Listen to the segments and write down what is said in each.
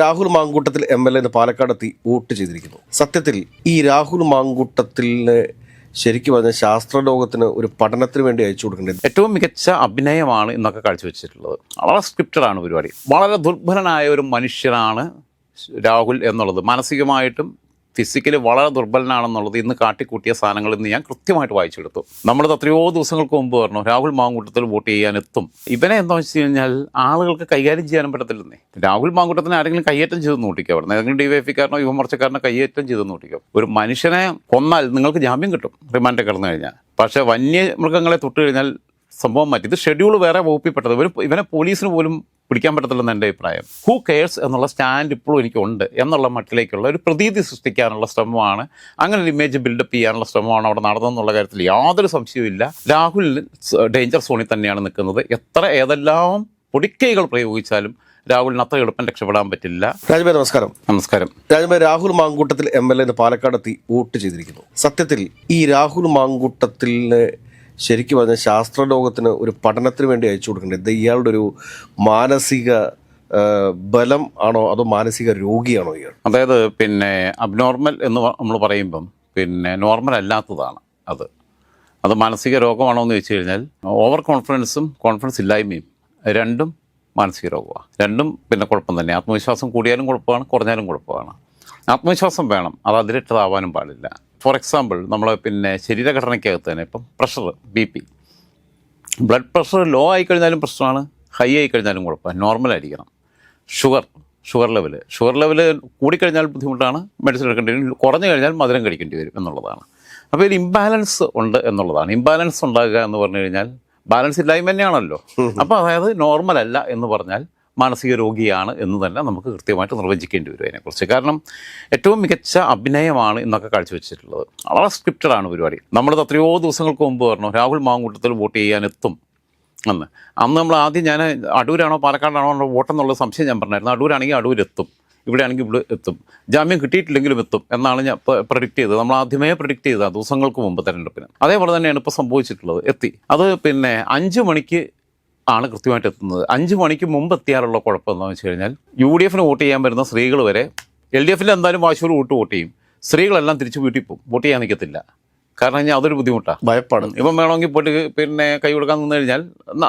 Rahul Mankoottathil M L A Palakkad എത്തി vote ചെയ്തിരിക്കുന്നു. സത്യത്തിൽ ഈ രാഹുൽ മാങ്കൂട്ടത്തിലിനെ ശരിക്കും പറഞ്ഞ ശാസ്ത്രലോകത്തിന് ഒരു പഠനത്തിന് വേണ്ടി അയച്ചു കൊടുക്കേണ്ടത് ഏറ്റവും മികച്ച അഭിനയമാണ് ഇന്നൊക്കെ കാഴ്ചവെച്ചിട്ടുള്ളത്. വളരെ സ്ക്രിപ്റ്റഡാണ് പരിപാടി. വളരെ ദുർബലനായ ഒരു മനുഷ്യനാണ് രാഹുൽ എന്നുള്ളത്. മാനസികമായിട്ടും ഫിസിക്കലി വളരെ ദുർബലനാണെന്നുള്ളത് ഇന്ന് കാട്ടിക്കൂട്ടിയ സാധനങ്ങൾ ഇന്ന് ഞാൻ കൃത്യമായിട്ട് വായിച്ചെടുത്തു. നമ്മളത് എത്രയോ ദിവസങ്ങൾക്ക് മുമ്പ് പറഞ്ഞു രാഹുൽ മാങ്കൂട്ടത്തിൽ വോട്ട് ചെയ്യാൻ എത്തും ഇവനെ എന്താ വെച്ച് കഴിഞ്ഞാൽ ആളുകൾക്ക് കൈകാര്യം ചെയ്യാനും പറ്റത്തില്ലെന്നേ. രാഹുൽ മാങ്കൂട്ടത്തിന് ആരെങ്കിലും കയ്യേറ്റം ചെയ്ത് നോട്ടിക്കുക അവിടെ ഏതെങ്കിലും ഡി വൈ എഫിക്കാരനോ യുവമോർച്ചക്കാരനോ കയ്യേറ്റം ചെയ്ത് നോട്ടിക്കാം ഒരു മനുഷ്യനെ കൊന്നാൽ നിങ്ങൾക്ക് ജാമ്യം കിട്ടും റിമാൻഡ് കിടന്നു കഴിഞ്ഞാൽ. പക്ഷേ വന്യമൃഗങ്ങളെ തൊട്ട് കഴിഞ്ഞാൽ സംഭവം മാറ്റി. ഇത് ഷെഡ്യൂൾ വേറെ വകുപ്പിൽപ്പെട്ടത്. ഇവർ ഇവനെ പോലീസിന് പോലും പിടിക്കാൻ പറ്റത്തില്ലെന്ന് എന്റെ അഭിപ്രായം. ഹൂ കെയർസ് എന്നുള്ള സ്റ്റാൻഡ് ഇപ്പോഴും എനിക്കുണ്ട് എന്നുള്ള മട്ടിലേക്കുള്ള ഒരു പ്രതീതി സൃഷ്ടിക്കാനുള്ള ശ്രമമാണ് അങ്ങനെ ഒരു ഇമേജ് ബിൽഡപ്പ് ചെയ്യാനുള്ള ശ്രമമാണ് അവിടെ നടന്നതെന്നുള്ള കാര്യത്തിൽ യാതൊരു സംശയവുമില്ല രാഹുൽ ഡേഞ്ചർ സോണിൽ തന്നെയാണ് നിൽക്കുന്നത്. എത്ര ഏതെല്ലാം പൊടിക്കൈകൾ പ്രയോഗിച്ചാലും രാഹുലിന് അത്ര എളുപ്പം രക്ഷപ്പെടാൻ പറ്റില്ല. രാജഭായ് നമസ്കാരം. നമസ്കാരം. Rajabhai Rahul Mankoottathil M L A Palakkad എത്തി വോട്ട് ചെയ്തിരിക്കുന്നു. സത്യത്തിൽ ഈ രാഹുൽ മാങ്കൂട്ടത്തിലിനെ ശരിക്കും പറഞ്ഞാൽ ശാസ്ത്രലോകത്തിന് ഒരു പഠനത്തിന് വേണ്ടി അയച്ചു കൊടുക്കേണ്ടത് ഇത് ഇയാളുടെ ഒരു മാനസിക ബലം ആണോ അതോ മാനസിക രോഗിയാണോ ഇയാൾ? അതായത് പിന്നെ അബ്നോർമൽ എന്ന് നമ്മൾ പറയുമ്പം പിന്നെ നോർമൽ അല്ലാത്തതാണ് അത്. അത് മാനസിക രോഗമാണോ എന്ന് ചോദിച്ചു കഴിഞ്ഞാൽ ഓവർ കോൺഫിഡൻസും കോൺഫിഡൻസ് ഇല്ലായ്മയും രണ്ടും മാനസിക രോഗമാണ് രണ്ടും പിന്നെ കുഴപ്പം തന്നെ. ആത്മവിശ്വാസം കൂടിയാലും കുഴപ്പമാണ് കുറഞ്ഞാലും കുഴപ്പമാണ്. ആത്മവിശ്വാസം വേണം. അത് അതിലിട്ടതാവാനും പാടില്ല. ഫോർ എക്സാമ്പിൾ നമ്മൾ പിന്നെ ശരീരഘടനയ്ക്കകത്ത് തന്നെ ഇപ്പം pressure B P blood pressure low ആയി കഴിഞ്ഞാലും പ്രശ്നമാണ് ഹൈ ആയി കഴിഞ്ഞാലും കുഴപ്പമാണ് നോർമൽ ആയിരിക്കണം. Sugar sugar level sugar level കൂടിക്കഴിഞ്ഞാൽ ബുദ്ധിമുട്ടാണ് മെഡിസിൻ എടുക്കേണ്ടി വരും. കുറഞ്ഞു കഴിഞ്ഞാൽ മധുരം കഴിക്കേണ്ടി വരും എന്നുള്ളതാണ്. അപ്പോൾ ഇതിൽ ഇംബാലൻസ് ഉണ്ട് എന്നുള്ളതാണ്. ഇംബാലൻസ് ഉണ്ടാകുക എന്ന് പറഞ്ഞു കഴിഞ്ഞാൽ ബാലൻസ് ഇല്ലായ്മ തന്നെയാണല്ലോ. അപ്പോൾ അതായത് നോർമൽ അല്ല എന്ന് പറഞ്ഞാൽ മാനസിക രോഗിയാണ് എന്ന് തന്നെ നമുക്ക് കൃത്യമായിട്ട് നിർവചിക്കേണ്ടി വരും അതിനെക്കുറിച്ച്. കാരണം ഏറ്റവും മികച്ച അഭിനയമാണ് ഇന്നൊക്കെ കാഴ്ചവെച്ചിട്ടുള്ളത്. വളരെ സ്ക്രിപ്റ്റഡാണ് പരിപാടി. നമ്മളത് എത്രയോ ദിവസങ്ങൾക്ക് മുമ്പ് പറഞ്ഞു രാഹുൽ മാങ്കൂട്ടത്തിൽ വോട്ട് ചെയ്യാൻ എത്തും അന്ന് അന്ന് നമ്മൾ ആദ്യം ഞാൻ അടൂരാണോ പാലക്കാടാണോ വോട്ട് വോട്ടെന്നുള്ള സംശയം ഞാൻ പറഞ്ഞായിരുന്നു. അടൂരാണെങ്കിൽ അടൂരെത്തും. ഇവിടെയാണെങ്കിൽ ഇവിടെ എത്തും. ജാമ്യം കിട്ടിയിട്ടില്ലെങ്കിലും എത്തും എന്നാണ് ഞാൻ പ്രഡിക്റ്റ് ചെയ്തത്. നമ്മൾ ആദ്യമേ പ്രഡിക്റ്റ് ചെയ്ത ദിവസങ്ങൾക്ക് മുമ്പ് തെരഞ്ഞെടുപ്പിന്. അതേപോലെ തന്നെയാണ് ഇപ്പോൾ സംഭവിച്ചിട്ടുള്ളത്. എത്തി. അത് പിന്നെ അഞ്ച് മണിക്ക് ആണ് കൃത്യമായിട്ട് എത്തുന്നത് അഞ്ച് മണിക്ക് മുമ്പ് എത്തിയാലുള്ള കുഴപ്പം എന്താണെന്ന് വെച്ച് കഴിഞ്ഞാൽ യു ഡി എഫിന് വോട്ട് ചെയ്യാൻ വരുന്ന സ്ത്രീകൾ വരെ എൽ ഡി എഫിൽ എന്തായാലും വാശൂർ വോട്ട് വോട്ട് ചെയ്യും. സ്ത്രീകളെല്ലാം തിരിച്ച് വീട്ടിൽ പോകും വോട്ട് ചെയ്യാൻ നിൽക്കത്തില്ല കാരണം കഴിഞ്ഞാൽ അതൊരു ബുദ്ധിമുട്ടാണ് ഭയപ്പെടും. ഇപ്പം വേണമെങ്കിൽ പോയിട്ട് പിന്നെ കൈ കൊടുക്കാൻ നിന്ന് കഴിഞ്ഞാൽ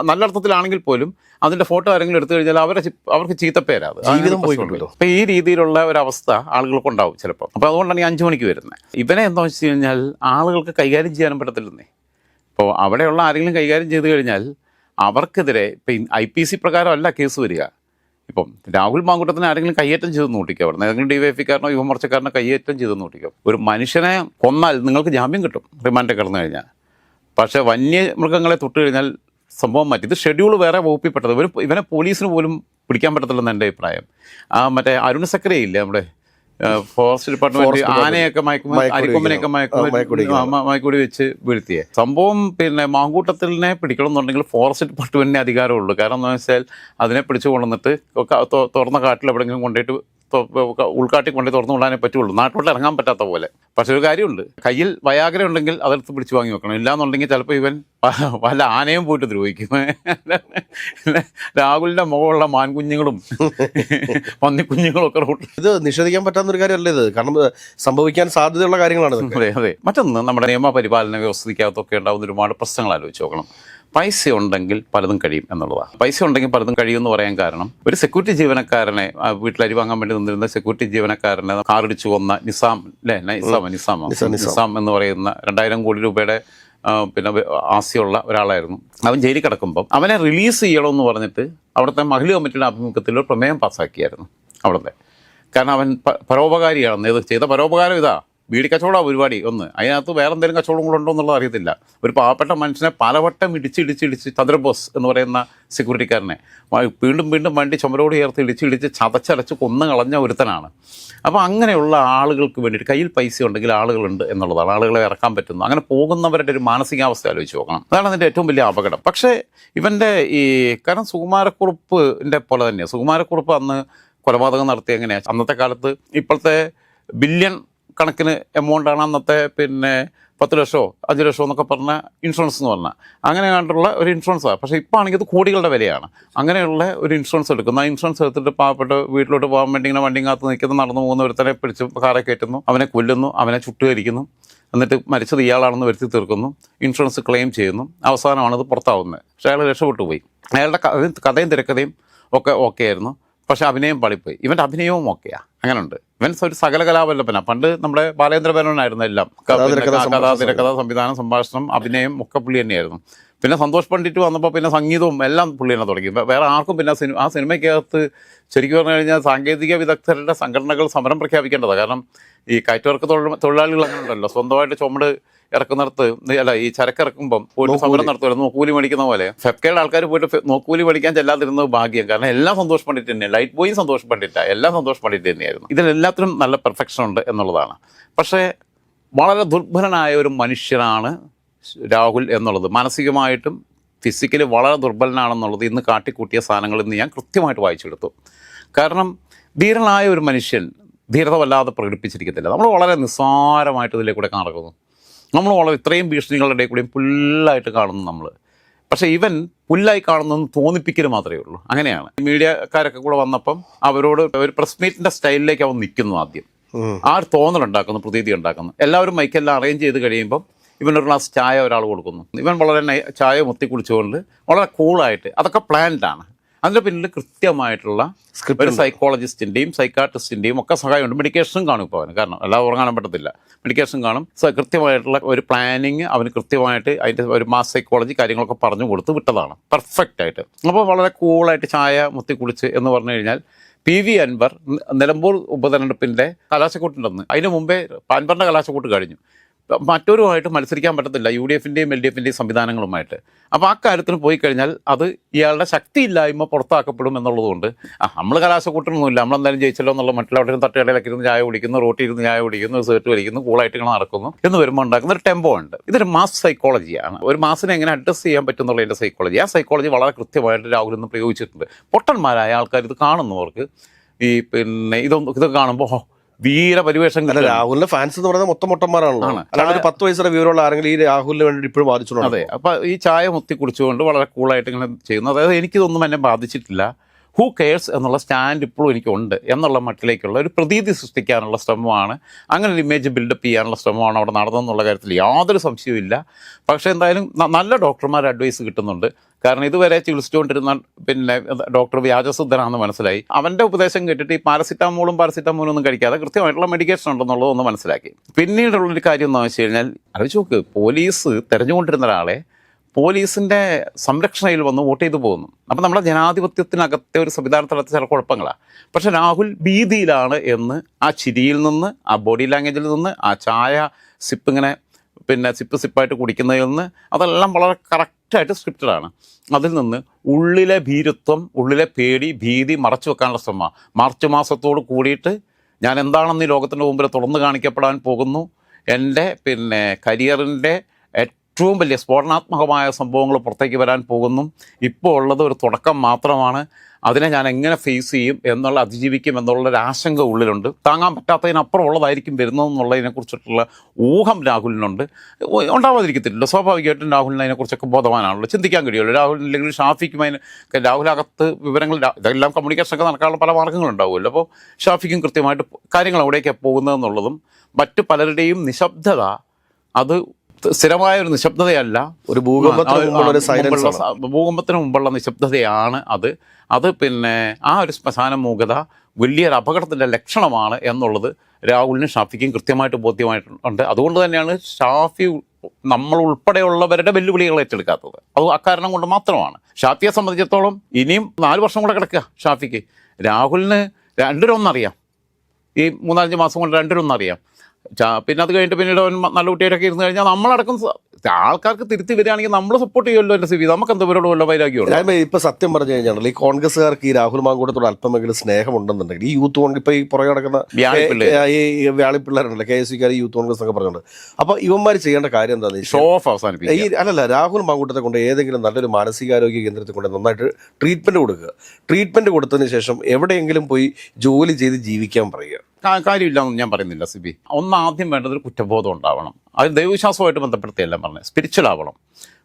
നല്ല അർത്ഥത്തിലാണെങ്കിൽ പോലും അതിന്റെ ഫോട്ടോ ആരെങ്കിലും എടുത്തു കഴിഞ്ഞാൽ അവരെ അവർക്ക് ചീത്തപ്പേരാ ജീവിതം പ്രശ്നമുണ്ട്. ഈ രീതിയിലുള്ള ഒരു അവസ്ഥ ആളുകൾക്ക് ഉണ്ടാവും ചിലപ്പോൾ അപ്പോൾ അതുകൊണ്ടാണ് ഈ അഞ്ച് മണിക്ക് വരുന്നത് ഇവനെ എന്താ വെച്ച് കഴിഞ്ഞാൽ ആളുകൾക്ക് കൈകാര്യം ചെയ്യാനും പറ്റത്തില്ലെന്നേ. അപ്പോൾ അവിടെയുള്ള ആരെങ്കിലും കൈകാര്യം ചെയ്ത് കഴിഞ്ഞാൽ അവർക്കെതിരെ ഇപ്പം ഐ പി സി പ്രകാരമല്ല കേസ് വരിക. ഇപ്പം രാഹുൽ മാങ്കൂട്ടത്തിന് ആരെങ്കിലും കയ്യേറ്റം ചെയ്ത് നോട്ടിക്കുക അവിടെ ഏതെങ്കിലും ഡി വൈ എഫിക്കാരനോ യുവമോർച്ചക്കാരനോ കയ്യേറ്റം ചെയ്ത് നോട്ടിക്കുക ഒരു മനുഷ്യനെ കൊന്നാൽ നിങ്ങൾക്ക് ജാമ്യം കിട്ടും റിമാൻഡ് കിടന്നു കഴിഞ്ഞാൽ. പക്ഷേ വന്യമൃഗങ്ങളെ തൊട്ട് കഴിഞ്ഞാൽ സംഭവം മാറ്റി. ഇത് ഷെഡ്യൂൾ വേറെ വകുപ്പിൽപ്പെട്ടത്. ഇവർ ഇവനെ പോലീസിന് പോലും പിടിക്കാൻ പറ്റത്തില്ലെന്ന് എന്റെ അഭിപ്രായം. ആ മറ്റേ അരുൺ സക്രേ ഇല്ലേ നമ്മുടെ ഫോറസ്റ്റ് ഡിപ്പാർട്ട്മെന്റ്. ആനയൊക്കെ അരിക്കൊമ്പനെയൊക്കെ മയക്കുടി വെച്ച് വീഴ്ത്തിയെ. സംഭവം പിന്നെ മാങ്കൂട്ടത്തിനെ പിടിക്കണം എന്നുണ്ടെങ്കിൽ ഫോറസ്റ്റ് ഡിപ്പാർട്ട്മെന്റിന് അധികാരമുള്ളൂ. കാരണം എന്താ വെച്ചാൽ അതിനെ പിടിച്ചു കൊണ്ടുവന്നിട്ട് തുറന്ന കാട്ടിൽ എവിടെയെങ്കിലും കൊണ്ടുപോയിട്ട് ഉൾക്കാട്ടി കൊണ്ടേ തുറന്നു കൊള്ളാനേ പറ്റുള്ളൂ. നാട്ടിലോട്ട് ഇറങ്ങാൻ പറ്റാത്ത പോലെ. പക്ഷെ ഒരു കാര്യമുണ്ട്. കയ്യിൽ വയാഗ്ര ഉണ്ടെങ്കിൽ അതെടുത്ത് പിടിച്ചു വാങ്ങി വെക്കണം. ഇല്ലാന്നുണ്ടെങ്കിൽ ചിലപ്പോൾ ഇവൻ വല്ല ആനയും പോയിട്ട് ദ്രോഹിക്കും. രാഹുലിന്റെ മുഖമുള്ള മാൻകുഞ്ഞുങ്ങളും പന്നിക്കുഞ്ഞുങ്ങളും ഒക്കെ ഇത് നിഷേധിക്കാൻ പറ്റാത്ത ഒരു കാര്യമല്ല ഇത്. കാരണം സംഭവിക്കാൻ സാധ്യതയുള്ള കാര്യങ്ങളാണ് അതെ അതെ. മറ്റൊന്ന് നമ്മുടെ നിയമപരിപാലന വ്യവസ്ഥയ്ക്കകത്തൊക്കെ ഉണ്ടാകുന്ന ഒരുപാട് പ്രശ്നങ്ങൾ ആലോചിച്ച് നോക്കണം. പൈസ ഉണ്ടെങ്കിൽ പലതും കഴിയും എന്നുള്ളതാണ്. പൈസ ഉണ്ടെങ്കിൽ പലതും കഴിയും എന്ന് പറയാൻ കാരണം ഒരു സെക്യൂരിറ്റി ജീവനക്കാരനെ വീട്ടിൽ അരി വാങ്ങാൻ വേണ്ടി നിന്നിരുന്ന സെക്യൂരിറ്റി ജീവനക്കാരനെ കാറിടിച്ചു കൊന്ന നിസാം അല്ലേ? നിസാം നിസാം. നിസാം, എന്ന് പറയുന്ന രണ്ടായിരം കോടി രൂപയുടെ പിന്നെ ആസിയുള്ള ഒരാളായിരുന്നു. അവൻ ജയിലിൽ കിടക്കുമ്പോൾ അവനെ റിലീസ് ചെയ്യണമെന്ന് പറഞ്ഞിട്ട് അവിടുത്തെ മഹിള കമ്മിറ്റിയുടെ ആഭിമുഖ്യത്തിൽ പ്രമേയം പാസ്സാക്കിയായിരുന്നു അവിടുത്തെ. കാരണം അവൻ പരോപകാരിയാണ്. പരോപകാരിയാണെന്ന് ഇത് ചെയ്ത പരോപകാരം ഇതാ. ബീഡി കച്ചവടം പരിപാടി ഒന്ന് അതിനകത്ത് വേറെ എന്തെങ്കിലും കച്ചവടം കൂടെ ഉണ്ടോ എന്നുള്ളത് അറിയത്തില്ല. ഒരു പാവപ്പെട്ട മനുഷ്യനെ പലവട്ടം ഇടിച്ച് ഇടിച്ച് ഇടിച്ച് ചന്ദ്രബോസ് എന്ന് പറയുന്ന സെക്യൂരിറ്റിക്കാരനെ വീണ്ടും വീണ്ടും വണ്ടി ചുമരോട് ചേർത്ത് ഇടിച്ച് ഇടിച്ച് ചതച്ചരച്ച് കൊന്നു കളഞ്ഞ ഒരുത്തനാണ്. അപ്പോൾ അങ്ങനെയുള്ള ആളുകൾക്ക് വേണ്ടിയിട്ട് കയ്യിൽ പൈസ ഉണ്ടെങ്കിൽ ആളുകളുണ്ട് എന്നുള്ളതാണ്. ആളുകളെ ഇറക്കാൻ പറ്റുന്നു അങ്ങനെ പോകുന്നവരുടെ ഒരു മാനസികാവസ്ഥ ആലോചിച്ച് നോക്കണം. അതാണ് അതിന്റെ ഏറ്റവും വലിയ അപകടം. പക്ഷേ ഇവന്റെ ഈ കാരണം സുകുമാരക്കുറുപ്പിന്റെ പോലെ തന്നെയാണ് സുകുമാരക്കുറുപ്പ് അന്ന് കൊലപാതകം നടത്തി എങ്ങനെയാണ് അന്നത്തെ കാലത്ത് ഇപ്പോഴത്തെ ബില്യൺ കണക്കിന് എമൗണ്ടാണ് അന്നത്തെ പിന്നെ പത്ത് ലക്ഷമോ അഞ്ച് ലക്ഷമോ എന്നൊക്കെ പറഞ്ഞ ഇൻഷുറൻസ് എന്ന് പറഞ്ഞാൽ അങ്ങനെ കണ്ടുള്ള ഒരു ഇൻഷുറൻസാണ് പക്ഷേ ഇപ്പോൾ ആണെങ്കിൽ അത് കോടികളുടെ വിലയാണ്. അങ്ങനെയുള്ള ഒരു ഇൻഷുറൻസ് എടുക്കുന്നു. ആ ഇൻഷുറൻസ് എടുത്തിട്ട് പാവപ്പെട്ട് വീട്ടിലോട്ട് പോകാൻ വേണ്ടി ഇങ്ങനെ വണ്ടിക്കകത്ത് നിൽക്കുന്ന നടന്നു പോകുന്ന ഒരുത്തനെ പിടിച്ച് കാറെ കയറ്റുന്നു. അവനെ കൊല്ലുന്നു. അവനെ ചുട്ടുകരിക്കുന്നു. എന്നിട്ട് മരിച്ചത് ഇയാളാണെന്ന് വരുത്തി തീർക്കുന്നു. ഇൻഷുറൻസ് ക്ലെയിം ചെയ്യുന്നു. അവസാനമാണ് ഇത് പുറത്താവുന്നത്. പക്ഷേ അയാൾ രക്ഷപ്പെട്ടു പോയി. അയാളുടെ കഥയും തിരക്കഥയും ഒക്കെ ഓക്കെ ആയിരുന്നു. പക്ഷെ അഭിനയം പളിപ്പോയി. ഇവന്റെ അഭിനയവും ഒക്കെയാ അങ്ങനെയുണ്ട് ഇവൻ ഒരു സകല കലാവല്ലഭന പണ്ട് നമ്മുടെ ബാലേന്ദ്ര മേനോനായിരുന്നു എല്ലാം. കഥാ, തിരക്കഥ. സംവിധാനം സംഭാഷണം അഭിനയം ഒക്കെ പുള്ളി തന്നെയായിരുന്നു. പിന്നെ സന്തോഷ് പണ്ഡിറ്റ് വന്നപ്പോൾ പിന്നെ സംഗീതവും എല്ലാം പുള്ളി തന്നെ തുടങ്ങി. വേറെ ആർക്കും പിന്നെ ആ സിനിമ ആ സിനിമയ്ക്കകത്ത് ശരിക്കും പറഞ്ഞു കഴിഞ്ഞാൽ സാങ്കേതിക വിദഗ്ധരുടെ സംഘടനകൾ സമരം പ്രഖ്യാപിക്കേണ്ടതാണ് കാരണം ഈ കയറ്റുവർക്ക് തൊഴിലാളികൾ അങ്ങനെ ഉണ്ടല്ലോ സ്വന്തമായിട്ട് ചുമട് ഇറക്കുന്നിടത്ത് അല്ല ഈ ചരക്ക് ഇറക്കുമ്പം പോയിട്ട് സമരം നടത്തുമായിരുന്നു നോക്കൂലി മേടിക്കുന്ന പോലെ. ഫെഫ്കയുടെ ആൾക്കാർ പോയിട്ട് നോക്കൂലി മേടിക്കാൻ ചെല്ലാതിരുന്നത് ഭാഗ്യം. കാരണം എല്ലാം സന്തോഷ് പണ്ഡിറ്റ് തന്നെയാണ് ലൈറ്റ് ബോയും സന്തോഷ് പണ്ടിട്ട എല്ലാം സന്തോഷ് പണ്ഡിറ്റ് തന്നെയായിരുന്നു. ഇതിലെല്ലാത്തിനും നല്ല പെർഫെക്ഷൻ ഉണ്ട് എന്നുള്ളതാണ്. പക്ഷേ വളരെ ദുർബലനായ ഒരു മനുഷ്യനാണ് രാഹുൽ എന്നുള്ളത്. മാനസികമായിട്ടും ഫിസിക്കലി വളരെ ദുർബലനാണെന്നുള്ളത് ഇന്ന് കാട്ടിക്കൂട്ടിയ സാധനങ്ങളിൽ നിന്ന് ഞാൻ കൃത്യമായിട്ട് വായിച്ചെടുത്തു. കാരണം ധീരനായ ഒരു മനുഷ്യൻ ധീരത വല്ലാതെ പ്രകടിപ്പിച്ചിരിക്കത്തില്ല. നമ്മൾ വളരെ നിസ്സാരമായിട്ട് ഇതിലെ കൂടെ നടക്കുന്നു നമ്മൾ വളരെ ഇത്രയും ഭീഷണികളുടെ കൂടെയും പുല്ലായിട്ട് കാണുന്നു നമ്മൾ പക്ഷേ ഇവൻ പുല്ലായി കാണുന്നതെന്ന് തോന്നിപ്പിക്കൽ മാത്രമേ ഉള്ളൂ. അങ്ങനെയാണ്. മീഡിയക്കാരൊക്കെ കൂടെ വന്നപ്പം അവരോട് ഒരു പ്രസ് മീറ്റിന്റെ സ്റ്റൈലിലേക്ക് അവൻ നിൽക്കുന്നു ആദ്യം. ആ ഒരു തോന്നലുണ്ടാക്കുന്നു പ്രതീതി ഉണ്ടാക്കുന്നു. എല്ലാവരും മൈക്കെല്ലാം അറേഞ്ച് ചെയ്ത് കഴിയുമ്പം ഇവനൊരു ഗ്ലാസ് ചായ ഒരാൾ കൊടുക്കുന്നു. ഇവൻ വളരെ ചായ മുത്തി കുടിച്ചുകൊണ്ട് വളരെ കൂളായിട്ട് അതൊക്കെ പ്ലാൻഡ് ആണ്. അതിന്റെ പിന്നിൽ കൃത്യമായിട്ടുള്ള സ്ക്രിപ്റ്റ് ഒരു സൈക്കോളജിസ്റ്റിന്റെയും സൈക്കാട്രിസ്റ്റിന്റെയും ഒക്കെ സഹായമുണ്ട്. മെഡിക്കേഷനും കാണും ഇപ്പോൾ അവന്. കാരണം എല്ലാം ഉറങ്ങാനും പറ്റത്തില്ല. മെഡിക്കേഷൻ കാണും. കൃത്യമായിട്ടുള്ള ഒരു പ്ലാനിങ് അവന് കൃത്യമായിട്ട് അതിന്റെ ഒരു മാസ് സൈക്കോളജി കാര്യങ്ങളൊക്കെ പറഞ്ഞു കൊടുത്ത് വിട്ടതാണ്. പെർഫെക്റ്റ് ആയിട്ട്. അപ്പോൾ വളരെ കൂളായിട്ട് ചായ മുത്തി കുളിച്ച് എന്ന് പറഞ്ഞു കഴിഞ്ഞാൽ പി വി അൻവർ നിലമ്പൂർ ഉപതെരഞ്ഞെടുപ്പിന്റെ കലാശക്കൂട്ടുണ്ടെന്ന്. അതിന് മുമ്പേ അൻവറിന്റെ കലാശക്കൂട്ട് കഴിഞ്ഞു. മറ്റൊരുമായിട്ട് മത്സരിക്കാൻ പറ്റത്തില്ല. യു ഡി എഫിന്റെയും എൽ ഡി എഫിന്റെയും സംവിധാനങ്ങളുമായിട്ട്. അപ്പോൾ ആ കാര്യത്തിന് പോയി കഴിഞ്ഞാൽ അത് ഇയാളുടെ ശക്തിയില്ലായ്മ പുറത്താക്കപ്പെടും എന്നുള്ളതുകൊണ്ട് ആ നമ്മൾ കലാശക്കൂട്ടൊന്നുമില്ല നമ്മളെന്തായാലും ജയിച്ചല്ലോ എന്നുള്ള മറ്റുള്ളവരും തട്ടുകടയിലൊക്കെ ഇരുന്ന് ചായ കുടിക്കുന്നു റോട്ടി ഇരുന്ന് ചായ കുടിക്കുന്നു സേർട്ട് വലിക്കുന്നു കൂളായിട്ട് ഇങ്ങനെ നടക്കുന്നു എന്ന് വരുമ്പോൾ ഉണ്ടാക്കുന്ന ഒരു ടെമ്പോ ഉണ്ട്. ഇതൊരു മാസ് സൈക്കോളജിയാണ് ഒരു മാസിനെ എങ്ങനെ അഡ്രസ്സ് ചെയ്യാൻ പറ്റും എന്നുള്ളതിന്റെ സൈക്കോളജി ആ സൈക്കോളജി വളരെ കൃത്യമായിട്ട് രാഹുൽ ഇന്ന് പ്രയോഗിച്ചിട്ടുണ്ട്. പൊട്ടന്മാരായ ആൾക്കാർ ഇത് കാണുന്നവർക്ക് ഈ പിന്നെ ഇതൊന്നും ഇത് കാണുമ്പോൾ വീരപരിവേഷം അല്ല. രാഹുലിന്റെ ഫാൻസ് എന്ന് പറയുന്നത് മൊത്തം മൊട്ടന്മാരാണല്ലോ. അല്ലാണ്ട് ഒരു പത്ത് വയസ്സുള്ള വിവരമുള്ള ആരെങ്കിലും ഈ രാഹുലിന് വേണ്ടി ഇപ്പോഴും ബാധിച്ചിട്ടുണ്ടോ അതെ. അപ്പൊ ഈ ചായ മുത്തി കുടിച്ചുകൊണ്ട് വളരെ കൂളായിട്ട് ഇങ്ങനെ ചെയ്യുന്നു. അതായത് എനിക്കിതൊന്നും എന്നെ ബാധിച്ചിട്ടില്ല. ഹൂ കെയർസ് എന്നുള്ള സ്റ്റാൻഡ് ഇപ്പോഴും എനിക്കുണ്ട് എന്നുള്ള മട്ടിലേക്കുള്ള ഒരു പ്രതീതി സൃഷ്ടിക്കാനുള്ള ശ്രമമാണ്. അങ്ങനെ ഒരു ഇമേജ് ബിൽഡപ്പ് ചെയ്യാനുള്ള ശ്രമമാണ് അവിടെ നടന്നതെന്നുള്ള കാര്യത്തിൽ യാതൊരു സംശയവുമില്ല. പക്ഷേ എന്തായാലും നല്ല ഡോക്ടർമാർ അഡ്വൈസ് കിട്ടുന്നുണ്ട്. കാരണം ഇതുവരെ ചികിത്സിച്ചുകൊണ്ടിരുന്ന പിന്നെ ഡോക്ടർ വ്യാജസിദ്ധനാണെന്ന് മനസ്സിലായി. അവന്റെ ഉപദേശം കേട്ടിട്ട് ഈ പാരസിറ്റാമോളും പാരസിറ്റാമോളും ഒന്നും കഴിക്കാതെ കൃത്യമായിട്ടുള്ള മെഡിക്കേഷൻ ഉണ്ടെന്നുള്ളത് ഒന്ന് മനസ്സിലാക്കി. പിന്നീടുള്ളൊരു കാര്യം എന്താണെന്ന് വെച്ച് കഴിഞ്ഞാൽ ആലോചിച്ച് നോക്ക് പോലീസ് തെരഞ്ഞുകൊണ്ടിരുന്ന ഒരാളെ പോലീസിന്റെ സംരക്ഷണയിൽ വന്ന് വോട്ട് ചെയ്തു പോകുന്നു. അപ്പം നമ്മുടെ ജനാധിപത്യത്തിനകത്തെ ഒരു സംവിധാനത്തിനകത്ത് ചില കുഴപ്പങ്ങളാണ് പക്ഷെ രാഹുൽ ഭീതിയിലാണ് എന്ന് ആ ചിരിയിൽ നിന്ന് ആ ബോഡി ലാംഗ്വേജിൽ നിന്ന് ആ ചായ സിപ്പ് ഇങ്ങനെ പിന്നെ സിപ്പ് സിപ്പായിട്ട് കുടിക്കുന്നതിൽ നിന്ന് അതെല്ലാം വളരെ കറക്റ്റായിട്ട് ആണ്. അതിൽ നിന്ന് ഉള്ളിലെ ഭീരുത്വം ഉള്ളിലെ പേടി ഭീതി മറച്ചു വെക്കാനുള്ള ശ്രമമാണ് മാർച്ച് മാസത്തോട് കൂടിയിട്ട് ഞാൻ എന്താണെന്ന് ഈ ലോകത്തിന്റെ മുമ്പിൽ തുറന്നു കാണിക്കപ്പെടാൻ പോകുന്നു. എന്റെ പിന്നെ കരിയറിന്റെ ഏറ്റവും വലിയ സ്ഫോടനാത്മകമായ സംഭവങ്ങൾ പുറത്തേക്ക് വരാൻ പോകുന്നു. ഇപ്പോൾ ഉള്ളത് ഒരു തുടക്കം മാത്രമാണ്. അതിനെ ഞാൻ എങ്ങനെ ഫേസ് ചെയ്യും എന്നുള്ള അതിജീവിക്കും എന്നുള്ള ഒരു ആശങ്ക ഉള്ളിലുണ്ട്. താങ്ങാൻ പറ്റാത്തതിനപ്പുറം ഉള്ളതായിരിക്കും വരുന്നതെന്നുള്ളതിനെ കുറിച്ചിട്ടുള്ള ഊഹം രാഹുലിനുണ്ട്. ഉണ്ടാവാതിരിക്കത്തില്ലല്ലോ. ഉണ്ടാവാതിരിക്കത്തില്ല സ്വാഭാവികമായിട്ടും രാഹുലിന് അതിനെക്കുറിച്ചൊക്കെ ബോധവാനാണല്ലോ. ചിന്തിക്കാൻ കഴിയുമല്ലോ. രാഹുൽ അല്ലെങ്കിൽ ഷാഫിക്കും അതിന് രാഹുലകത്ത് വിവരങ്ങൾ ഇതെല്ലാം കമ്മ്യൂണിക്കേഷനൊക്കെ നടക്കാനുള്ള പല മാർഗങ്ങളുണ്ടാവുമല്ലോ അപ്പോൾ ഷാഫിക്കും കൃത്യമായിട്ട് കാര്യങ്ങൾ എവിടേക്കാണ് പോകുന്നതെന്നുള്ളതും മറ്റു പലരുടെയും നിശബ്ദത അത് സ്ഥിരമായ ഒരു നിശബ്ദതയല്ല ഒരു ഭൂകമ്പത്തിന് ഭൂകമ്പത്തിന് മുമ്പുള്ള നിശബ്ദതയാണ് അത്. അത് പിന്നെ ആ ഒരു ശ്മശാന മൂകത വലിയൊരു അപകടത്തിന്റെ ലക്ഷണമാണ് എന്നുള്ളത് രാഹുലിനും ഷാഫിക്കും കൃത്യമായിട്ട് ബോധ്യമായിട്ടുണ്ട്. അതുകൊണ്ട് തന്നെയാണ് ഷാഫി നമ്മൾ ഉൾപ്പെടെയുള്ളവരുടെ വെല്ലുവിളികൾ ഏറ്റെടുക്കാത്തത്. അത് അക്കാരണം കൊണ്ട് മാത്രമാണ്. ഷാഫിയെ സംബന്ധിച്ചിടത്തോളം ഇനിയും നാല് വർഷം കൂടെ കിടക്കുക ഷാഫിക്ക്. രാഹുലിന് രണ്ടിലൊന്നറിയാം. ഈ മൂന്നാലഞ്ച് മാസം കൊണ്ട് രണ്ടിലൊന്നറിയാം. ചാ- പിന്നെ അത് കഴിഞ്ഞിട്ട് പിന്നീട് അവൻ നല്ല കുട്ടിയായിട്ടൊക്കെ ഇരുന്ന് കഴിഞ്ഞാൽ നമ്മളടക്കം ആൾക്കാർക്ക് തിരുത്തി വരികയാണെങ്കിൽ നമ്മൾ സപ്പോർട്ട് ചെയ്യുമല്ലോ എന്റെ സി വി നമുക്ക് എന്താ ഇവരോട് വല്ല വൈരാഗ്യമുള്ളൂ ഞാൻ ഇപ്പൊ സത്യം പറഞ്ഞു കഴിഞ്ഞാൽ ഈ കോൺഗ്രസ്സുകാർക്ക് ഈ രാഹുൽ മാങ്കൂട്ടത്തോട് അല്പമെങ്കിലും സ്നേഹമുണ്ടെന്നുണ്ടെങ്കിൽ ഈ യൂത്ത് കോൺഗ്രസ് ഇപ്പൊ ഈ പുറകെ നടക്കുന്ന ഈ വ്യാളിപ്പിള്ളേരുണ്ടല്ലോ കെ എസ് സിക്കാർ യൂത്ത് കോൺഗ്രസ് ഒക്കെ പറഞ്ഞിട്ടുണ്ട് അപ്പൊ ഇവന്മാർ ചെയ്യേണ്ട കാര്യം എന്താണെന്ന് ഷോ ഓഫ് അവസാനിപ്പിക്കുക. ഈ അല്ലല്ല രാഹുൽ മാങ്കൂട്ടത്തെ കൊണ്ട് ഏതെങ്കിലും നല്ലൊരു മാനസികാരോഗ്യ കേന്ദ്രത്തിൽ കൊണ്ട് നന്നായിട്ട് ട്രീറ്റ്മെന്റ് കൊടുക്കുക. ട്രീറ്റ്മെന്റ് കൊടുത്തതിന് ശേഷം എവിടെയെങ്കിലും പോയി ജോലി ചെയ്ത് ജീവിക്കാൻ പറയുക. കാ- കാര്യമില്ല എന്ന് ഞാൻ പറയുന്നില്ല സിബി. ഒന്ന് ആദ്യം വേണ്ടത് ഒരു കുറ്റബോധം ഉണ്ടാവണം. അത് ദൈവവിശ്വാസമായിട്ട് ബന്ധപ്പെടുത്തിയല്ല പറഞ്ഞത്. സ്പിരിച്വൽ ആവണം.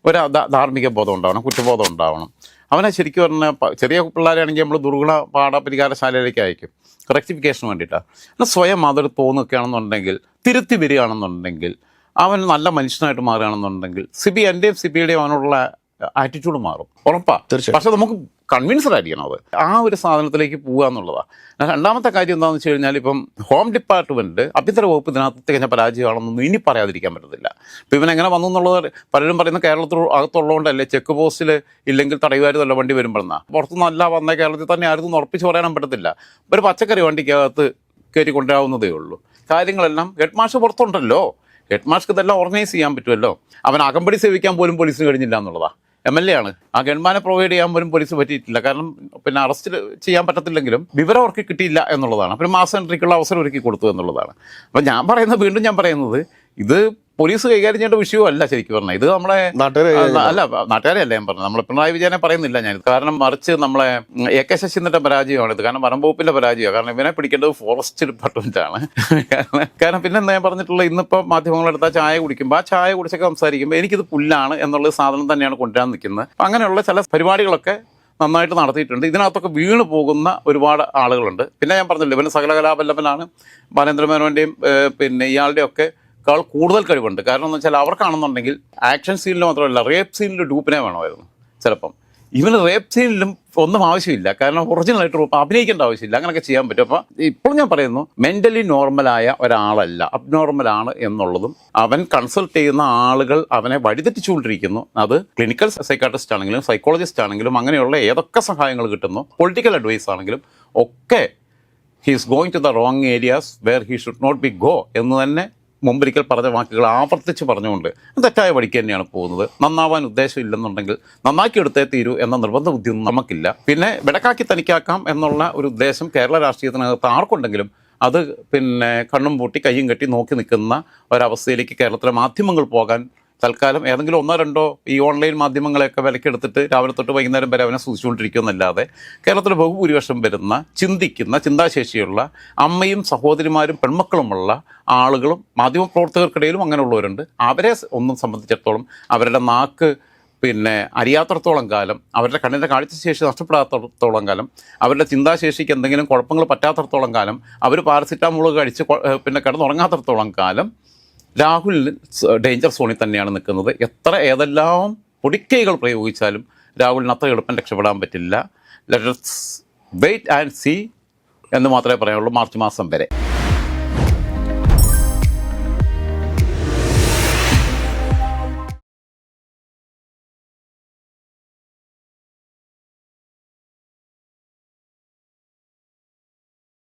ഒരു ധാർമ്മിക ബോധം ഉണ്ടാവണം കുറ്റബോധം ഉണ്ടാവണം. അവനെ ശരിക്കും പറഞ്ഞാൽ ചെറിയ പിള്ളേരാണെങ്കിൽ നമ്മൾ ദുർഗുണ പാഠപരിഹാരശാലയിലേക്ക് അയക്കും. റെക്ടിഫിക്കേഷന് വേണ്ടിയിട്ടാണ് എന്നാൽ സ്വയം അതൊരു തോന്നുകയാണെന്നുണ്ടെങ്കിൽ തിരുത്തി വരികയാണെന്നുണ്ടെങ്കിൽ അവൻ നല്ല മനുഷ്യനായിട്ട് മാറുകയാണെന്നുണ്ടെങ്കിൽ സിബി എന്റെയും സിബിയുടെയും അവനുള്ള ആറ്റിറ്റ്യൂഡ് മാറും. ഉറപ്പാ. തീർച്ചയായും. പക്ഷെ നമുക്ക് കൺവിൻസ്ഡ് ആയിരിക്കണം അത്. ആ ഒരു സാധനത്തിലേക്ക് പോകുക എന്നുള്ളതാണ് രണ്ടാമത്തെ കാര്യം എന്താണെന്ന് വെച്ച് കഴിഞ്ഞാൽ ഇപ്പം ഹോം ഡിപ്പാർട്ട്മെന്റ് ആഭ്യന്തര വകുപ്പ് ഇതിനകത്ത് കഴിഞ്ഞാൽ പരാജയമാണെന്നൊന്നും ഇനി പറയാതിരിക്കാൻ പറ്റത്തില്ല. ഇപ്പം ഇവൻ എങ്ങനെ വന്നു എന്നുള്ളത് പലരും പറയുന്ന കേരളത്തിൽ അകത്തുള്ളതുകൊണ്ടല്ലേ? ചെക്ക് പോസ്റ്റിൽ ഇല്ലെങ്കിൽ തടയുകാരുതല്ല വണ്ടി വരുമ്പോഴെന്നാ. പുറത്തുനിന്നല്ല വന്ന കേരളത്തിൽ തന്നെ ആരും ഉറപ്പിച്ച് പറയാനും പറ്റത്തില്ല. ഒരു പച്ചക്കറി വണ്ടിക്കകത്ത് കയറ്റി കൊണ്ടുവരാവുന്നതേ ഉള്ളൂ. കാര്യങ്ങളെല്ലാം ഹെഡ് മാഷ് പുറത്തുണ്ടല്ലോ. ഹെഡ് മാഷ്ക്ക് ഇതെല്ലാം ഓർഗനൈസ് ചെയ്യാൻ പറ്റുമല്ലോ. അവൻ അകമ്പടി സേവിക്കാൻ പോലും പോലീസിന് കഴിഞ്ഞില്ല എന്നുള്ളതാ. എം എൽ എ ആണ്. ആ ഗൺമാനെ പ്രൊവൈഡ് ചെയ്യാൻ പോലും പോലീസ് പറ്റിയിട്ടില്ല. കാരണം പിന്നെ അറസ്റ്റ് ചെയ്യാൻ പറ്റത്തില്ലെങ്കിലും വിവരം അവർക്ക് കിട്ടിയില്ല എന്നുള്ളതാണ്. പിന്നെ മാസം എൻട്രിക്കുള്ള അവസരം ഒരുക്കി കൊടുത്തു എന്നുള്ളതാണ്. അപ്പം ഞാൻ പറയുന്നത് വീണ്ടും ഞാൻ പറയുന്നത് ഇത് പോലീസ് കൈകാര്യം ചെയ്യേണ്ട വിഷയമല്ല ശരിക്കും പറഞ്ഞാൽ ഇത് നമ്മളെ അല്ല, നാട്ടുകാരെയല്ല ഞാൻ പറഞ്ഞത്. നമ്മളെ പിണറായി വിജയനെ പറയുന്നില്ല ഞാൻ. കാരണം മറിച്ച് നമ്മളെ എ കെ ശശീന്ദ്രന്റെ പരാജയമാണ് ഇത്. കാരണം വനംവകുപ്പിന്റെ പരാജയമാണ്. കാരണം ഇവനെ പിടിക്കേണ്ടത് ഫോറസ്റ്റ് ഡിപ്പാർട്ട്മെന്റ് ആണ്. കാരണം പിന്നെ ഞാൻ പറഞ്ഞിട്ടുള്ള ഇന്നിപ്പോൾ മാധ്യമങ്ങളെടുത്ത ചായ കുടിക്കുമ്പോൾ ആ ചായ കുടിച്ചൊക്കെ സംസാരിക്കുമ്പോൾ എനിക്കിത് പുല്ലാണ് എന്നുള്ള സാധനം തന്നെയാണ് കൊണ്ടുവരാൻ നിൽക്കുന്നത്. അങ്ങനെയുള്ള ചില പരിപാടികളൊക്കെ നന്നായിട്ട് നടത്തിയിട്ടുണ്ട്. ഇതിനകത്തൊക്കെ വീണ് പോകുന്ന ഒരുപാട് ആളുകളുണ്ട്. പിന്നെ ഞാൻ പറഞ്ഞില്ല ഇവന് സകലകലാവല്ലഭനാണ് ബാലേന്ദ്രമേനോന്റെയും പിന്നെ ഇയാളുടെയും ഒക്കെ ക്കാൾ കൂടുതൽ കഴിവുണ്ട്. കാരണം എന്ന് വെച്ചാൽ അവർക്കാണെന്നുണ്ടെങ്കിൽ ആക്ഷൻ സീനിൽ മാത്രമല്ല റേപ്പ് സീനിൽ ഡൂപ്പിനെ വേണമായിരുന്നു ചിലപ്പം. ഇവന് റേപ്പ് സീനിലും ഒന്നും ആവശ്യമില്ല. കാരണം ഒറിജിനലായിട്ട് റൂപ്പ് അഭിനയിക്കേണ്ട ആവശ്യമില്ല. അങ്ങനെയൊക്കെ ചെയ്യാൻ പറ്റും. അപ്പം ഇപ്പോൾ ഞാൻ പറയുന്നു മെന്റലി നോർമലായ ഒരാളല്ല അബ്നോർമലാണ് എന്നുള്ളതും അവൻ കൺസൾട്ട് ചെയ്യുന്ന ആളുകൾ അവനെ വഴിതെറ്റിച്ചുകൊണ്ടിരിക്കുന്നു. അത് ക്ലിനിക്കൽ സൈക്കാട്രിസ്റ്റ് ആണെങ്കിലും സൈക്കോളജിസ്റ്റ് ആണെങ്കിലും അങ്ങനെയുള്ള ഏതൊക്കെ സഹായങ്ങൾ കിട്ടുന്നു പൊളിറ്റിക്കൽ അഡ്വൈസ് ആണെങ്കിലും ഒക്കെ he's going to the wrong areas where he should not be go എന്ന് തന്നെ മുമ്പൊരിക്കൽ പറഞ്ഞ വാക്കുകൾ ആവർത്തിച്ച് പറഞ്ഞുകൊണ്ട് തെറ്റായ വഴിക്ക് തന്നെയാണ് പോകുന്നത്. നന്നാവാൻ ഉദ്ദേശമില്ലെന്നുണ്ടെങ്കിൽ നന്നാക്കി എടുത്തേ തീരൂ എന്ന നിർബന്ധ ബുദ്ധിയൊന്നും നമുക്കില്ല. പിന്നെ വിടക്കാക്കി തനിക്കാക്കാം എന്നുള്ള ഒരു ഉദ്ദേശം കേരള രാഷ്ട്രീയത്തിനകത്ത് ആർക്കുണ്ടെങ്കിലും അത് പിന്നെ കണ്ണും പൂട്ടി കയ്യും കെട്ടി നോക്കി നിൽക്കുന്ന ഒരവസ്ഥയിലേക്ക് കേരളത്തിലെ മാധ്യമങ്ങൾ പോകാൻ തൽക്കാലം ഏതെങ്കിലും ഒന്നോ രണ്ടോ ഈ ഓൺലൈൻ മാധ്യമങ്ങളെയൊക്കെ വിലക്കെടുത്തിട്ട് രാവിലെ തൊട്ട് വൈകുന്നേരം വരെ അവനെ സൂചിച്ചുകൊണ്ടിരിക്കുമെന്നല്ലാതെ കേരളത്തിൽ ബഹുഭൂരിപക്ഷം വരുന്ന ചിന്തിക്കുന്ന ചിന്താശേഷിയുള്ള അമ്മയും സഹോദരിമാരും പെൺമക്കളുമുള്ള ആളുകളും മാധ്യമപ്രവർത്തകർക്കിടയിലും അങ്ങനെയുള്ളവരുണ്ട്. അവരെ ഒന്നും സംബന്ധിച്ചിടത്തോളം അവരുടെ നാക്ക് പിന്നെ അറിയാത്തടത്തോളം കാലം അവരുടെ കണ്ണിന്റെ കാഴ്ചശേഷി നഷ്ടപ്പെടാത്തടത്തോളം കാലം അവരുടെ ചിന്താശേഷിക്ക് എന്തെങ്കിലും കുഴപ്പങ്ങൾ പറ്റാത്തടത്തോളം കാലം അവർ പാരസിറ്റാമോൾ കഴിച്ച് പിന്നെ കിടന്നുറങ്ങാത്തടത്തോളം കാലം രാഹുൽ ഡേഞ്ചർ സോണിൽ തന്നെയാണ് നിൽക്കുന്നത്. എത്ര ഏതെല്ലാം പൊടിക്കൈകൾ പ്രയോഗിച്ചാലും രാഹുലിന് അത്ര എളുപ്പം രക്ഷപ്പെടാൻ പറ്റില്ല. ലെറ്റസ് വെയിറ്റ് ആൻഡ് സീ എന്ന് മാത്രമേ പറയാനുള്ളൂ മാർച്ച് മാസം വരെ.